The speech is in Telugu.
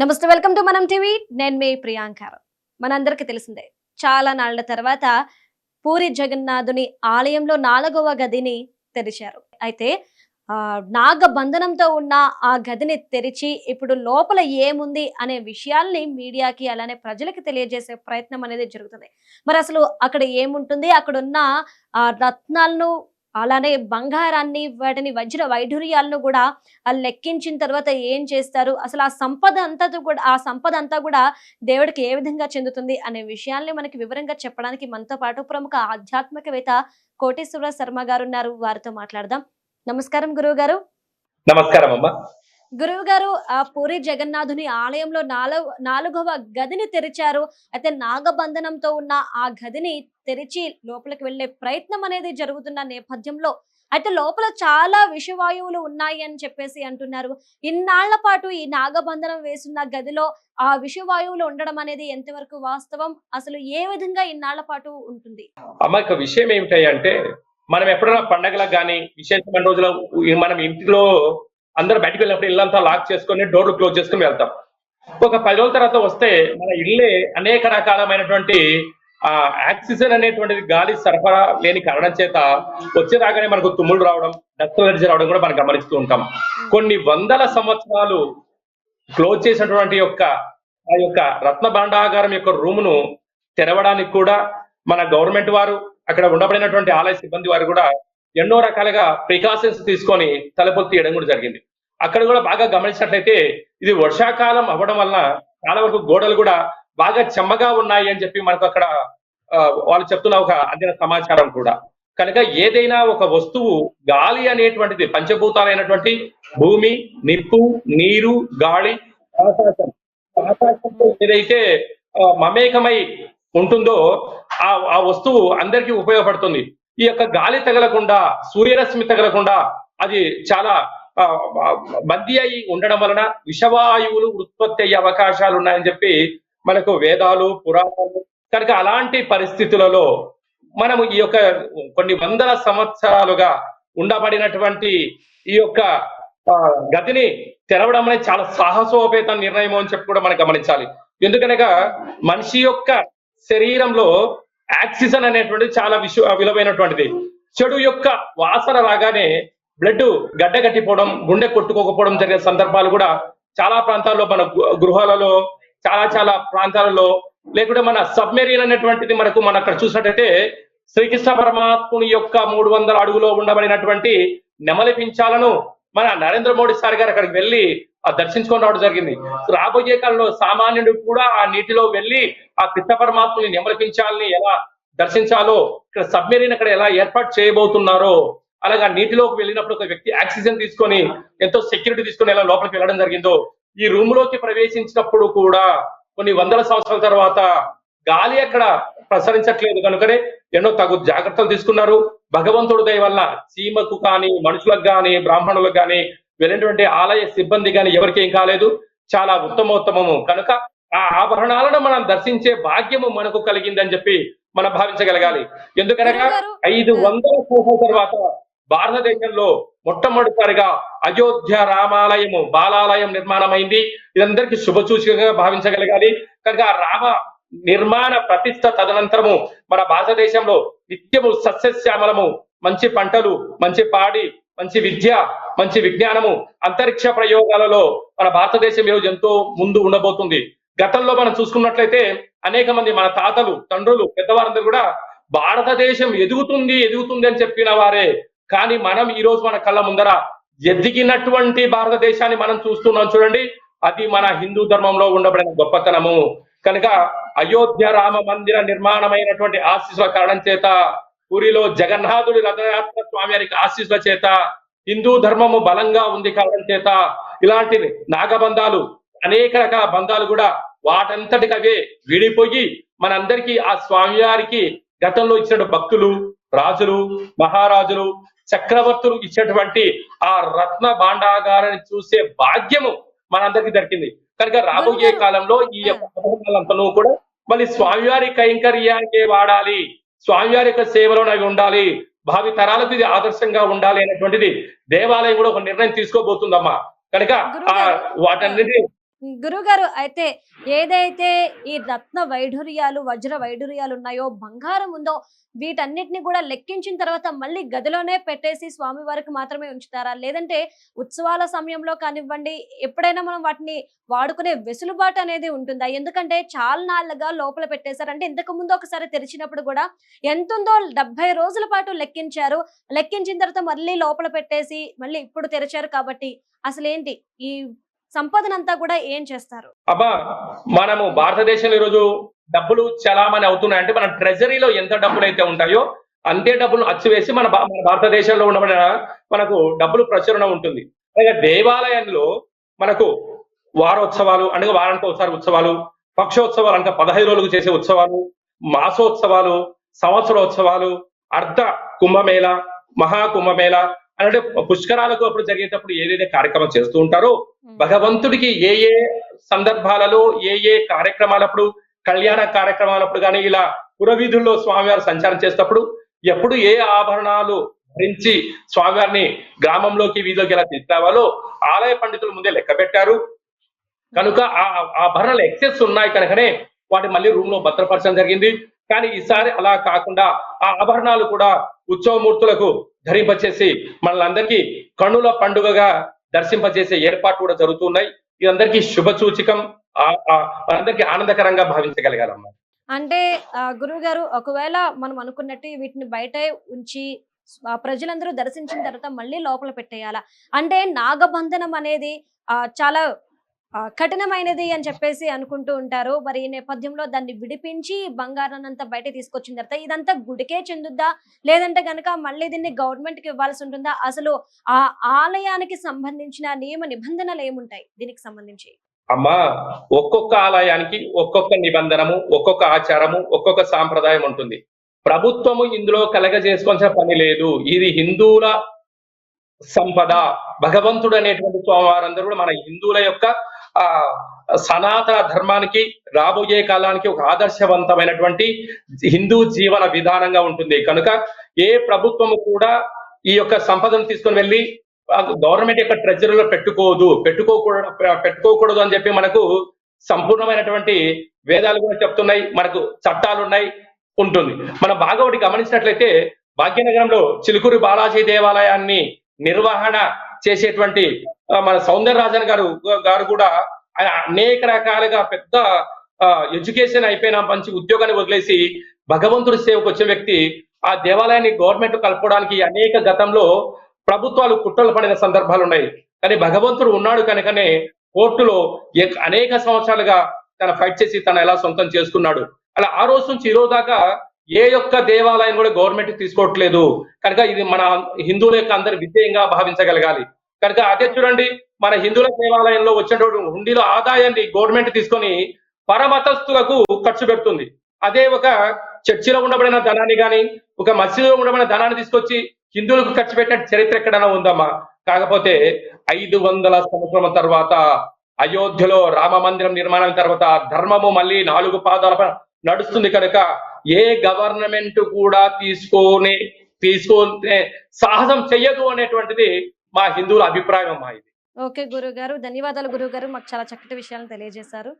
నమస్తే వెల్కమ్ టు మనం టీవీ. నేను మీ ప్రియాంక. మనందరికీ తెలిసిందే చాలా నాళ్ళ తర్వాత పూరి జగన్నాథుని ఆలయంలో నాలుగవ గదిని తెరిచారు. అయితే నాగబంధనంతో నాగ బంధనంతో ఉన్న ఆ గదిని తెరిచి ఇప్పుడు లోపల ఏముంది అనే విషయాల్ని మీడియాకి అలానే ప్రజలకి తెలియజేసే ప్రయత్నం అనేది జరుగుతుంది. మరి అసలు అక్కడ ఏముంటుంది? అక్కడ ఉన్న ఆ రత్నాలను అలానే బంగారాన్ని వాటిని వజ్ర వైఢూర్యాలను కూడా ఆ లెక్కించిన తర్వాత ఏం చేస్తారు? అసలు ఆ సంపద అంతా కూడా ఆ సంపద అంతా కూడా దేవుడికి ఏ విధంగా చెందుతుంది అనే విషయాల్ని మనకి వివరంగా చెప్పడానికి మనతో పాటు ప్రముఖ ఆధ్యాత్మికవేత్త కోటేశ్వర శర్మ గారు ఉన్నారు. వారితో మాట్లాడదాం. నమస్కారం గురువు గారు నమస్కారం అమ్మా గురువు గారు ఆ పూరి జగన్నాథుని ఆలయంలో నాలుగు నాలుగవ గదిని తెరిచారు. అయితే నాగబంధనంతో ఉన్న ఆ గదిని తెరిచి లోపలికి వెళ్ళే ప్రయత్నం అనేది జరుగుతున్న నేపథ్యంలో అయితే లోపల చాలా విషవాయువులు ఉన్నాయి అని చెప్పేసి అంటున్నారు. ఇన్నాళ్ళ పాటు ఈ నాగబంధనం వేసున్న గదిలో ఆ విషవాయువులు ఉండడం అనేది ఎంతవరకు వాస్తవం? అసలు ఏ విధంగా ఇన్నాళ్ళ పాటు ఉంటుంది? అమ్మ ఇక విషయం ఏమిటంటే మనం ఎప్పుడైనా పండగలకు కానీ విశేషమైన రోజుల మనం ఇంటిలో అందరూ బయటకు వెళ్ళినప్పుడు ఇల్లంతా లాక్ చేసుకొని డోర్లు క్లోజ్ చేసుకుని వెళ్తాం. ఒక పది రోజుల తర్వాత వస్తే మన ఇల్లే అనేక రకాలమైనటువంటి ఆ ఆక్సిజన్ అనేటువంటిది గాలి సరఫరా లేని కారణం చేత వచ్చే రాగానే మనకు తుమ్ములు రావడం డస్ట్ ఎలర్జీ రావడం కూడా మనం గమనిస్తూ ఉంటాం. కొన్ని వందల సంవత్సరాలు క్లోజ్ చేసినటువంటి యొక్క ఆ యొక్క రత్న భాండాగారం యొక్క రూమును తెరవడానికి కూడా మన గవర్నమెంట్ వారు అక్కడ ఉండబడినటువంటి ఆలయ సిబ్బంది వారు కూడా ఎన్నో రకాలుగా ప్రికాషన్స్ తీసుకొని తలుపులు తీయడం కూడా జరిగింది. అక్కడ కూడా బాగా గమనించినట్లయితే ఇది వర్షాకాలం అవ్వడం వలన చాలా వరకు గోడలు కూడా బాగా చెమ్మగా ఉన్నాయి అని చెప్పి మనకు అక్కడ వాళ్ళు చెప్తున్న ఒక అందిన సమాచారం కూడా. కనుక ఏదైనా ఒక వస్తువు గాలి అనేటువంటిది పంచభూతాలైనటువంటి భూమి నిప్పు నీరు గాలి ఆకాశం ఏదైతే మమేకమై ఉంటుందో ఆ ఆ వస్తువు అందరికీ ఉపయోగపడుతుంది. ఈ యొక్క గాలి తగలకుండా సూర్యరశ్మి తగలకుండా అది చాలా బందీ అయి ఉండడం వలన విషవాయువులు ఉత్పత్తి అయ్యే అవకాశాలు ఉన్నాయని చెప్పి మనకు వేదాలు పురాణాలు కనుక అలాంటి పరిస్థితులలో మనము ఈ యొక్క కొన్ని వందల సంవత్సరాలుగా ఉండబడినటువంటి ఈ యొక్క గతిని తెరవడం అనేది చాలా సాహసోపేత నిర్ణయం అని చెప్పి కూడా మనం గమనించాలి. ఎందుకనగా మనిషి యొక్క శరీరంలో ఆక్సిజన్ అనేటువంటిది చాలా విష విలువైనటువంటిది. చెడు యొక్క వాసన రాగానే బ్లడ్ గడ్డ కట్టిపోవడం గుండె కొట్టుకోకపోవడం జరిగిన సందర్భాలు కూడా చాలా ప్రాంతాల్లో మన గృహాలలో చాలా చాలా ప్రాంతాలలో లేకుంటే మన సబ్మెరీన్ అనేటువంటిది మనకు మనం అక్కడ చూసినట్టయితే శ్రీకృష్ణ పరమాత్ముని యొక్క మూడు వందల అడుగులో ఉండబడినటువంటి నెమలి పించాలను మన నరేంద్ర మోడీ సార్ గారు అక్కడికి వెళ్ళి ఆ దర్శించుకొని రావడం జరిగింది. రాబోయే కాలంలో సామాన్యుడు కూడా ఆ నీటిలో వెళ్ళి ఆ కృష్ణ పరమాత్ముని నెమలిపించాలని ఎలా దర్శించాలో ఇక్కడ సబ్మెరీన్ అక్కడ ఎలా ఏర్పాటు చేయబోతున్నారో అలాగా నీటిలోకి వెళ్ళినప్పుడు ఒక వ్యక్తి ఆక్సిజన్ తీసుకొని ఎంతో సెక్యూరిటీ తీసుకొని ఎలా లోపలికి వెళ్ళడం జరిగిందో ఈ రూమ్లోకి ప్రవేశించినప్పుడు కూడా కొన్ని వందల సంవత్సరాల తర్వాత గాలి అక్కడ ప్రసరించట్లేదు. కనుకనే ఎన్నో తగు జాగ్రత్తలు తీసుకున్నారు. భగవంతుడు దయ వల్ల చీమకు కానీ మనుషులకు కానీ బ్రాహ్మణులకు కానీ వెళ్ళినటువంటి ఆలయ సిబ్బంది కానీ ఎవరికి ఏం కాలేదు. చాలా ఉత్తమోత్తమము. కనుక ఆ ఆభరణాలను మనం దర్శించే భాగ్యము మనకు కలిగిందని చెప్పి మనం భావించగలగాలి. ఎందుకనగా ఐదు వందల సంవత్సరాల తర్వాత భారతదేశంలో మొట్టమొదటిసారిగా అయోధ్య రామాలయము బాలాలయం నిర్మాణమైంది. ఇదందరికీ శుభసూచకంగా భావించగలగాలి. కనుక రామ నిర్మాణ ప్రతిష్ట తదనంతరము మన భారతదేశంలో నిత్యము సస్యశ్యామలము మంచి పంటలు మంచి పాడి మంచి విద్య మంచి విజ్ఞానము అంతరిక్ష ప్రయోగాలలో మన భారతదేశం ఈరోజు ఎంతో ముందు ఉండబోతుంది. గతంలో మనం చూసుకున్నట్లయితే అనేక మంది మన తాతలు తండ్రులు పెద్దవారందరూ కూడా భారతదేశం ఎదుగుతుంది ఎదుగుతుంది అని చెప్పిన వారే. కానీ మనం ఈ రోజు మన కళ్ళ ముందర ఎదిగినటువంటి భారతదేశాన్ని మనం చూస్తున్నాం చూడండి. అది మన హిందూ ధర్మంలో ఉండబడిన గొప్పతనము. కనుక అయోధ్య రామ మందిర నిర్మాణమైనటువంటి ఆశీస్సుల కారణం చేత పూరిలో జగన్నాథుడి రథయాత్ర స్వామి వారికి ఆశీస్సుల చేత హిందూ ధర్మము బలంగా ఉంది కారణం చేత ఇలాంటి నాగబంధాలు అనేక రకాల బంధాలు కూడా వాటంతటికవే అవే విడిపోయి మనందరికీ ఆ స్వామివారికి గతంలో ఇచ్చిన భక్తులు రాజులు మహారాజులు చక్రవర్తులు ఇచ్చినటువంటి ఆ రత్న భాండాగారాన్ని చూసే భాగ్యము మనందరికీ దొరికింది కనుక రాబోయే కాలంలో ఈ యొక్క పథకాలంతను కూడా మళ్ళీ స్వామివారి కైంకర్యానికే వాడాలి. స్వామివారి యొక్క సేవలో అవి ఉండాలి. భావి తరాలకు ఇది ఆదర్శంగా ఉండాలి అనేటువంటిది దేవాలయం కూడా ఒక నిర్ణయం తీసుకోబోతుందమ్మా. కనుక ఆ గురుగారు, అయితే ఏదైతే ఈ రత్న వైఢూర్యాలు వజ్ర వైఢూర్యాలు ఉన్నాయో బంగారం ఉందో వీటన్నిటిని కూడా లెక్కించిన తర్వాత మళ్ళీ గదిలోనే పెట్టేసి స్వామి వారికి మాత్రమే ఉంచుతారా? లేదంటే ఉత్సవాల సమయంలో కానివ్వండి ఎప్పుడైనా మనం వాటిని వాడుకునే వెసులుబాటు అనేది ఉంటుందా? ఎందుకంటే చాలా నాళ్ళుగా లోపల పెట్టేశారు. అంటే ఇంతకు ముందు ఒకసారి తెరిచినప్పుడు కూడా ఎంత ఉందో డెబ్బై రోజుల పాటు లెక్కించారు. లెక్కించిన తర్వాత మళ్ళీ లోపల పెట్టేసి మళ్ళీ ఇప్పుడు తెరిచారు కాబట్టి అసలు ఏంటి ఈ సంపదనంతా కూడా ఏం చేస్తారు? అబ్బా మనము భారతదేశంలో ఈరోజు డబ్బులు చలామణి అవుతున్నాయి. అంటే మన ట్రెజరీలో ఎంత డబ్బులు అయితే ఉంటాయో అంతే డబ్బులు అచ్చివేసి మన భా- మన భారతదేశంలో ఉండబడిన మనకు డబ్బులు ప్రచురణ ఉంటుంది. అలాగే దేవాలయంలో మనకు వారోత్సవాలు అనగా వారానికి ఒకసారి ఉత్సవాలు పక్షోత్సవాలు అంటే పదహైదు రోజులకు చేసే ఉత్సవాలు మాసోత్సవాలు సంవత్సరోత్సవాలు అర్ధ కుంభమేళ మహా కుంభమేళ అంటే పుష్కరాలకు అప్పుడు జరిగేటప్పుడు ఏదైతే కార్యక్రమం చేస్తూ ఉంటారో భగవంతుడికి ఏ ఏ సందర్భాలలో ఏ ఏ కార్యక్రమాలప్పుడు కళ్యాణ కార్యక్రమాలప్పుడు కానీ ఇలా పురవీధుల్లో స్వామివారు సంచారం చేసేటప్పుడు ఎప్పుడు ఏ ఆభరణాలు ధరించి స్వామివారిని గ్రామంలోకి వీధిలోకి ఎలా తీసుకురావాలో ఆలయ పండితులు ముందే లెక్క పెట్టారు. కనుక ఆ ఆ ఆభరణాలు ఎక్సెస్ ఉన్నాయి కనుకనే వాటి మళ్ళీ రూమ్లో భద్రపరచడం జరిగింది. కానీ ఈసారి అలా కాకుండా ఆ ఆభరణాలు కూడా ఉత్సవమూర్తులకు ధరింపచేసి మనలందరికీ కన్నుల పండుగగా దర్శింపజేసే ఏర్పాటు కూడా జరుగుతున్నాయి. ఇదందరికీ శుభ సూచికం ఆ- మనందరికీ ఆనందకరంగా భావించగలగాలమ్మా. అంటే గురువు గారు ఒకవేళ మనం అనుకున్నట్టు వీటిని బయట ఉంచి ఆ, ప్రజలందరూ దర్శించిన తర్వాత మళ్ళీ లోపల పెట్టేయాలా? అంటే నాగబంధనం అనేది ఆ, చాలా కఠినమైనది అని చెప్పేసి అనుకుంటూ ఉంటారు. మరి ఈ నేపథ్యంలో దాన్ని విడిపించి బంగారాన్ని అంతా బయట తీసుకొచ్చిన తర్వాత ఇదంతా గుడికే చెందుద్దా? లేదంటే గనక మళ్ళీ దీన్ని గవర్నమెంట్కి ఇవ్వాల్సి ఉంటుందా? అసలు ఆ ఆలయానికి సంబంధించిన నియమ నిబంధనలు ఏముంటాయి దీనికి సంబంధించి? అమ్మా ఒక్కొక్క ఆలయానికి ఒక్కొక్క నిబంధనము ఒక్కొక్క ఆచారము ఒక్కొక్క సాంప్రదాయం ఉంటుంది. ప్రభుత్వము ఇందులో కలగజేసుకోవాల్సిన పని లేదు. ఇది హిందువుల సంపద. భగవంతుడు అనేటువంటి స్వామివారందరూ కూడా మన హిందువుల యొక్క ఆ సనాతన ధర్మానికి రాబోయే కాలానికి ఒక ఆదర్శవంతమైనటువంటి హిందూ జీవన విధానంగా ఉంటుంది. కనుక ఏ ప్రభుత్వము కూడా ఈ యొక్క సంపదను తీసుకొని వెళ్ళి గవర్నమెంట్ యొక్క ట్రెజరీలో పెట్టుకోదు. పెట్టుకోకూడదు పెట్టుకోకూడదు అని చెప్పి మనకు సంపూర్ణమైనటువంటి వేదాలు కూడా చెప్తున్నాయి. మనకు చట్టాలు ఉన్నాయి ఉంటుంది. మనం బాగా ఒకటి గమనించినట్లయితే భాగ్యనగరంలో చిలుకూరు బాలాజీ దేవాలయాన్ని నిర్వహణ చేసేటువంటి మన మన సౌందరరాజన్ గారు గారు కూడా ఆయన అనేక రకాలుగా పెద్ద ఎడ్యుకేషన్ అయిపోయిన మంచి ఉద్యోగాన్ని వదిలేసి భగవంతుడి సేవకు వచ్చే వ్యక్తి ఆ దేవాలయాన్ని గవర్నమెంట్ కలుపుకోవడానికి అనేక గతంలో ప్రభుత్వాలు కుట్రలు పడిన సందర్భాలు ఉన్నాయి. కానీ భగవంతుడు ఉన్నాడు కనుకనే కోర్టులో ఎక్- అనేక సంవత్సరాలుగా తన ఫైట్ చేసి తను ఎలా సొంతం చేసుకున్నాడు. అలా ఆ రోజు నుంచి ఈ రోజు దాకా ఏ యొక్క దేవాలయం కూడా గవర్నమెంట్ తీసుకోవట్లేదు. కనుక ఇది మన హిందువుల యొక్క అందరి విజయంగా భావించగలగాలి. కనుక అదే చూడండి మన హిందువుల దేవాలయంలో వచ్చినటువంటి హుండీలో ఆదాయాన్ని గవర్నమెంట్ తీసుకొని పరమతస్తులకు ఖర్చు పెడుతుంది. అదే ఒక చర్చిలో ఉండబడిన ధనాన్ని గాని ఒక మసీదులో ఉండబడిన ధనాన్ని తీసుకొచ్చి హిందువులకు ఖర్చు పెట్టిన చరిత్ర ఎక్కడైనా ఉందమ్మా? కాకపోతే ఐదు వందల సంవత్సరం తర్వాత అయోధ్యలో రామ మందిరం నిర్మాణం తర్వాత ధర్మము మళ్ళీ నాలుగు పాదాల నడుస్తుంది కనుక ఏ గవర్నమెంట్ కూడా తీసుకొని తీసుకునే సాహసం చెయ్యదు అనేటువంటిది మా హిందువుల అభిప్రాయం మా ఇది. ఓకే గురువు గారు ధన్యవాదాలు గురువు గారు మాకు చాలా చక్కటి విషయాలను తెలియజేశారు.